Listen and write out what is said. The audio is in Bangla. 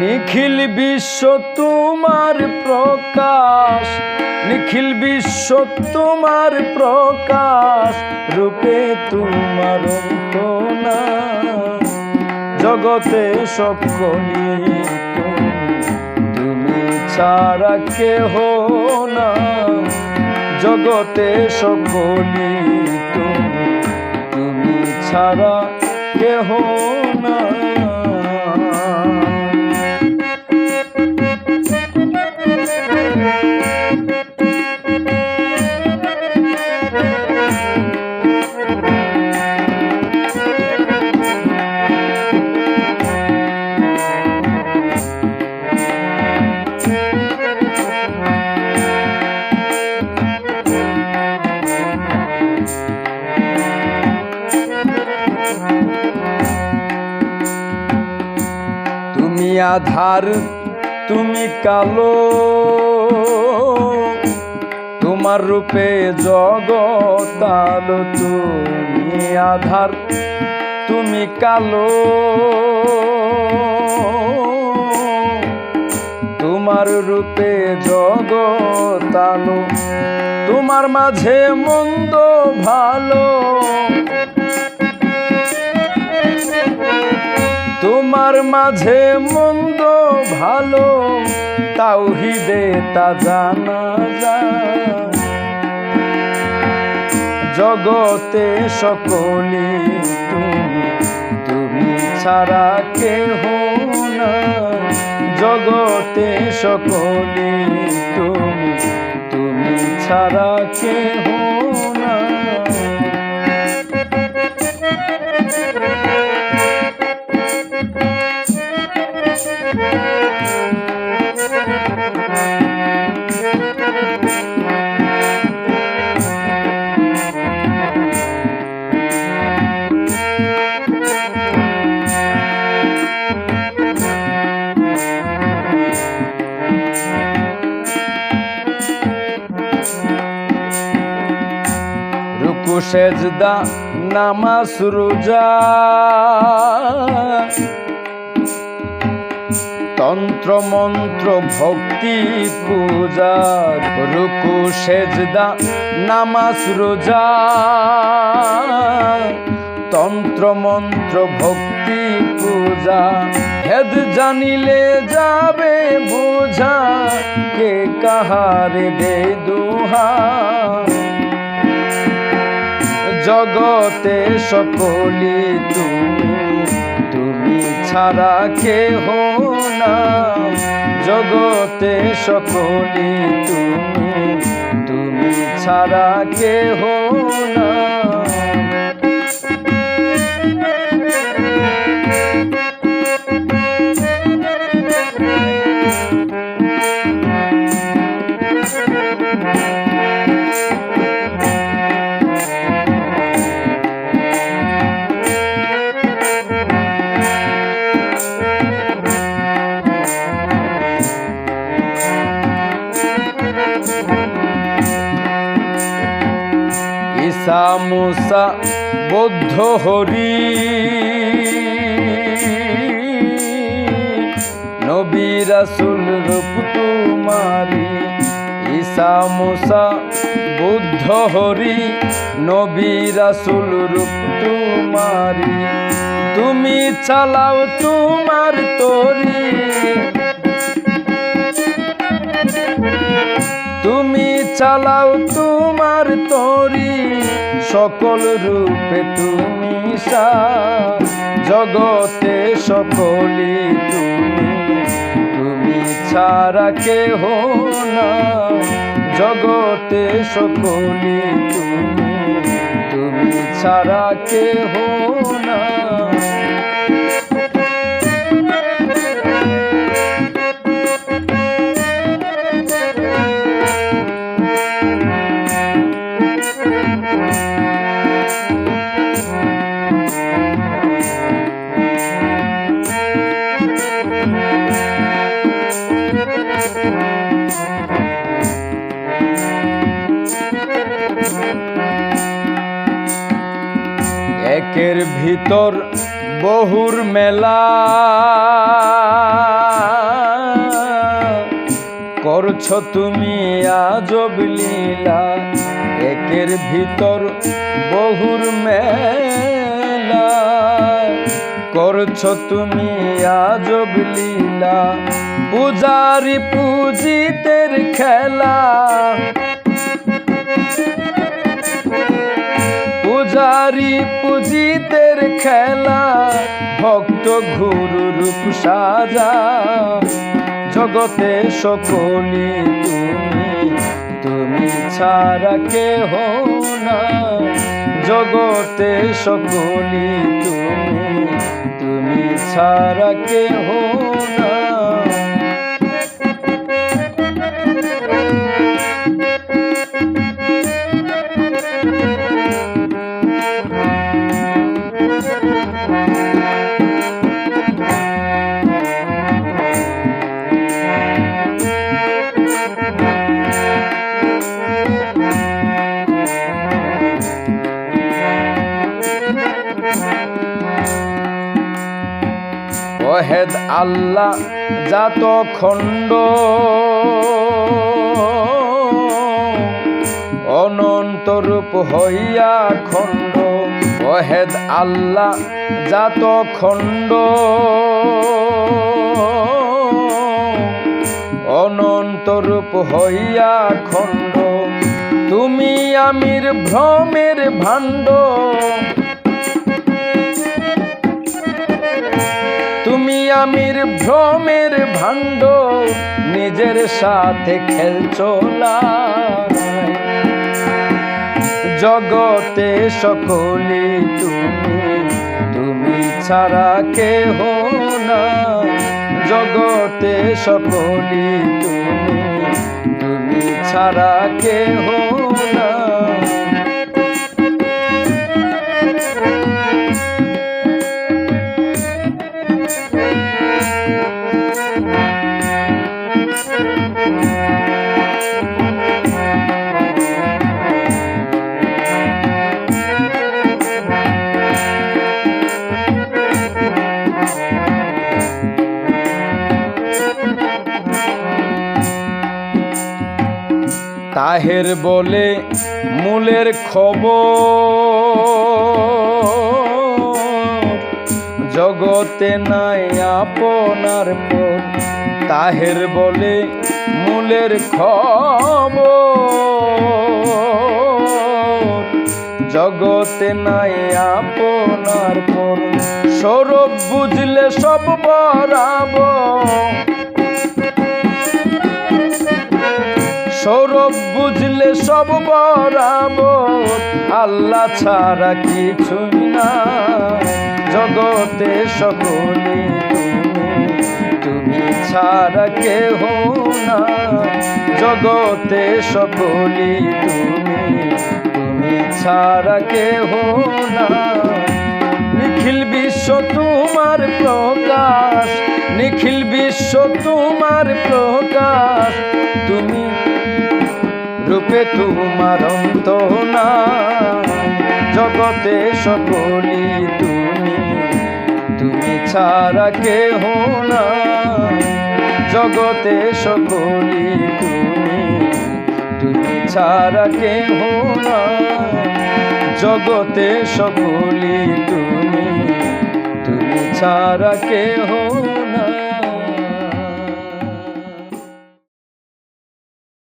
নিখিল বিশ্ব তোমার প্রকাশ, নিখিল বিশ্ব তোমার প্রকাশ, রূপে তোমার জগতে সকলি তুমি ছাড়া কেহ না। জগতে সকলি তুমি তুমি ছাড়া কেহ না। আধার, তুমি কালো। তোমার রূপে আলো, তুমি আধার, তুমি কালো। তোমার রূপে আলো, তোমার মাঝে মন্দ ভালো। মাঝে মন্দ ভালো, তাওহিদে তা জানা যায়। জগতে সকলি তুমি তুমি ছাড়া কেহ না জগতে সকলি তুমি তুমি ছাড়া কেহ সেজদা নামাজ রোজা। তন্ত্র মন্ত্র ভক্তি পূজা, রুকু, সেজদা, নামাজ, রোজা। তন্ত্র মন্ত্র ভক্তি পূজা, হেদ জানিলে যাবে বোঝা, কে কাহারে দে দুহা জগতে সকলি তুমি। ছাড়া কেহ না জগতে সকলি তুমি। তুমি ছাড়া কেহ না বৌদ্ধ হরি। নবী রাসুল রূপ তোমারি ঈসা মুসা বুদ্ধ হরি। নবী রাসুল রূপ তোমারি তুমি চালাও তোমার তরি। তুমি চালাও তোমার তরি। সকল রূপে তুমি জগতে সকলি তুমি। তুমি ছাড়া হো না জগতে সকলি তুমি। তুমি ছাড়া কেহ না বুকের ভিতর বহুর মেলা। করছ তুমি আজব লীলা, একের ভিতর বহুর মেলা। করছ তুমি আজব লীলা, পূজারি পুজিতের খেলা। পূজারি পূজিতের খেলা, ভক্ত গুরু রূপ সাজা। জগতে সকলি তুমি তুমি ছাড়া কেহ না জগতে সকলি তুমি তুমি ছাড়া কেহ না আল্লাহ জাত খণ্ড অনন্তরূপ হইয়া খণ্ড। ওহেদ আল্লাহ জাত খণ্ড অনন্তরূপ হইয়া খণ্ড। তুমি আমির ভ্রমের ভাণ্ড। আমির ভ্রমের ভাণ্ড, নিজের সাথে খেলছো না জগতে সকলি তুমি তুমি ছাড়া কেহ না জগতে সকলি তুমি তুমি ছাড়া কে কেহ না তাহের বলে মূলের খবর। জগতে নাই আপনার তাহের বলে মূলের খবর। জগতে নাই আপনার পর সৌরভ বুঝলে সব বরাবর। সব বরাবর আল্লাহ ছাড়া কিছুই না। জগতে সকলে তুমি ছাড়া কেহ না। জগতে সকলে তুমি তুমি ছাড়া কেহ না। নিখিল বিশ্ব তোমার প্রকাশ, নিখিল বিশ্ব তোমার প্রকাশ। রূপে তোমার অন্ত না জগতে সকলি তুমি তুমি ছাড়া কেহ না। জগতে সকলি তুমি তুমি ছাড়া কেহ না। জগতে সকলি তুমি তুমি ছাড়া কেহ না।